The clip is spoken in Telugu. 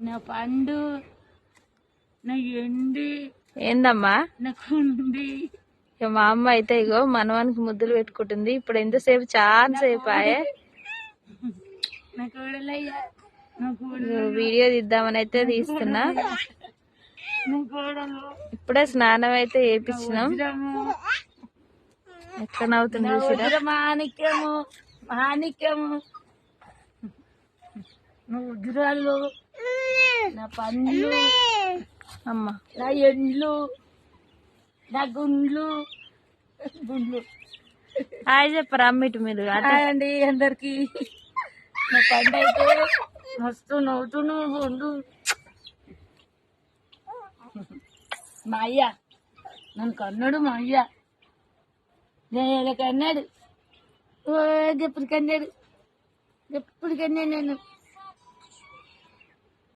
నా పండు నా ఎండి ఏందమ్మా? నా కుండి ఇక మా అమ్మ అయితే ఇగో మనవానికి ముద్దులు పెట్టుకుంటుంది. ఇప్పుడు ఎంతసేపు? చాలా సేపు ఆయే. నా కోడలయ్యా. నా కోడలు. ఇగో వీడియో తీద్దామని అయితే తీస్తున్నా. నా కోడలు. ఇప్పుడే స్నానం అయితే చేపించినాం. వజ్రము. ఎట్లా నవ్వుతుంది చూసిరా? మాణిక్యము మాణిక్యము. నా వజ్రాలు నా పండ్లు అమ్మ నా ఎండ్లు నా గుండ్లు. గుండ్లు. హాయ్ చెప్పరా అమ్మిటి మీరు హాయ్ అండి అందరికి. నా పండు అయితే మస్తు నవ్వుతును గుండు మా అయ్య నన్ను కన్నాడు మా అయ్య. నేను కన్నాడు. ఎప్పుడు కన్నాడు? ఎప్పుడు కన్నాడు నేను